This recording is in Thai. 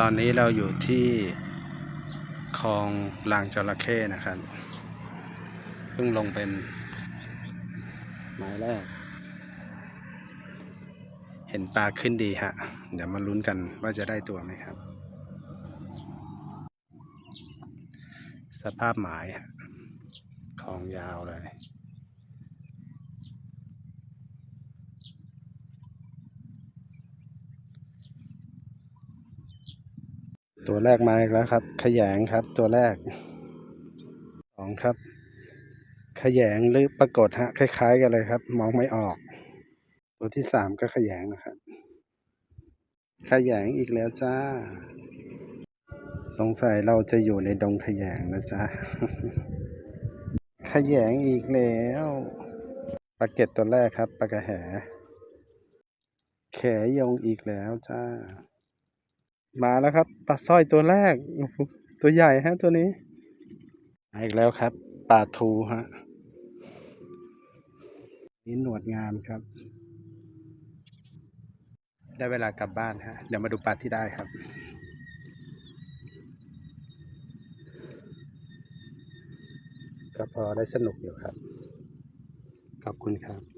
ตอนนี้เราอยู่ที่คลองลางจระเข้นะครับเพิ่งลงเป็นหมายแรก เห็นปลาขึ้นดีฮะ เดี๋ยวมาลุ้นกันว่าจะได้ตัวไหมครับ สภาพหมายคลองยาวเลย ตัวแรกมาอีกแล้วครับ ขยงครับ ตัวแรกสองครับ ขยงหรือปรากฏฮะ คล้าย ๆ กันเลยครับ มองไม่ออก ตัวที่สามก็ขยงนะครับ ขยงอีกแล้วจ้า สงสัยเราจะอยู่ในดงขยงนะจ๊ะขยงอีกแล้วปลาเก็ตตัวแรกครับปลากระแห แขยงอีกแล้วจ้า มาแล้วครับปลาสร้อยตัวแรก ตัวใหญ่ฮะตัวนี้มาอีกแล้วครับปลาทูฮะนี่หนวดงามครับ ได้เวลากลับบ้านฮะ เดี๋ยวมาดูปลาที่ได้ครับก็พอได้สนุกอยู่ครับ ขอบคุณครับ